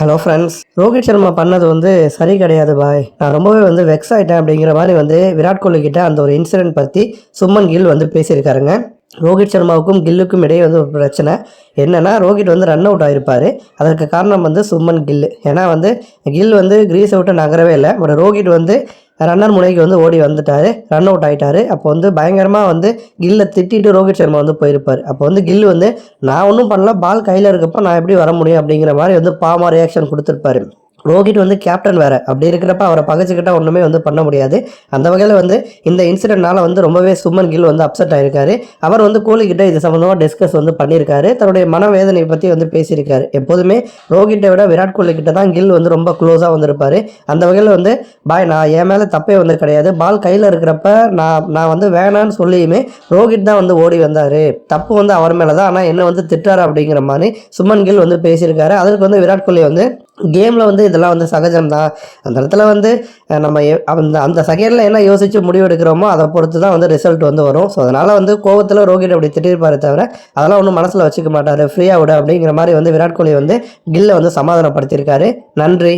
Hello friends Rohit Sharma பண்ணது வந்து சரி கிடையாது பாய். நான் ரொம்பவே வந்து வெக்ஸ் ஆகிட்டேன் அப்படிங்கிற மாதிரி வந்து விராட் கோலி கிட்ட அந்த ஒரு இன்சிடென்ட் பற்றி சுமன் கில் வந்து பேசியிருக்காருங்க. ரோஹித் சர்மாவுக்கும் கில்லுக்கும் இடையே வந்து ஒரு பிரச்சனை. என்னென்னா ரோஹித் வந்து ரன் அவுட் ஆகிருப்பார் அதற்கு காரணம் வந்து சுமன் கில். ஏன்னா வந்து கில் வந்து கிரீஸை விட்டு நகரவே இல்லை. பட் ரோஹித் வந்து ரன்னர் முனைக்கு வந்து ஓடி வந்துட்டார். ரன் அவுட் ஆகிட்டார் அப்போ வந்து பயங்கரமாக வந்து கில்லை திட்டிட்டு ரோஹித் சர்மா வந்து போயிருப்பார். அப்போ வந்து கில் வந்து நான் ஒன்றும் பண்ணல பால் கையில் இருக்கப்போ நான் எப்படி வர முடியும்? அப்படிங்கிற மாதிரி வந்து பாமா ரியாக்ஷன் கொடுத்துருப்பாரு. ரோஹித் வந்து கேப்டன் வேறு. அப்படி இருக்கிறப்ப அவரை பகைச்சிக்கிட்டால் ஒன்றுமே வந்து பண்ண முடியாது. அந்த வகையில் வந்து இந்த இன்சிடென்ட்னால் வந்து ரொம்பவே சுமன் கில் வந்து அப்செட் ஆகிருக்காரு அவர் வந்து கோலிக்கிட்ட இது சம்மந்தமாக டிஸ்கஸ் வந்து பண்ணியிருக்காரு. தன்னுடைய மனவேதனை பற்றி வந்து பேசியிருக்காரு. எப்போதுமே ரோஹிட்டை விட விராட் கோலி கிட்ட தான் கில் வந்து ரொம்ப க்ளோஸாக வந்திருப்பார். அந்த வகையில் வந்து பாய் நான் என் மேலே தப்பே வந்து கிடையாது. பால் கையில் இருக்கிறப்ப நான் நான் வந்து வேணான்னு சொல்லியுமே ரோஹித் தான் வந்து ஓடி வந்தார். தப்பு வந்து அவர் மேலே தான் ஆனால் என்ன வந்து திட்டார் அப்படிங்கிற மாதிரி சுமன் கில் வந்து பேசியிருக்காரு. அதற்கு வந்து விராட் கோலி வந்து கேமில் வந்து இதெல்லாம் வந்து சகஜம்தான். அந்த இடத்துல வந்து நம்ம அந்த அந்த செகண்டில் என்ன யோசித்து முடிவு எடுக்கிறோமோ அதை பொறுத்து தான் வந்து ரிசல்ட் வந்து வரும். ஸோ அதனால் வந்து கோவத்தில் ரோஹித் அப்படி திட்டிருப்பாரு தவிர அதெல்லாம் ஒன்றும் மனசில் வச்சுக்க மாட்டார். ஃப்ரீயாக விட அப்படிங்கிற மாதிரி வந்து விராட் கோலி வந்து கில்லை வந்து சமாதானப்படுத்தியிருக்காரு. நன்றி.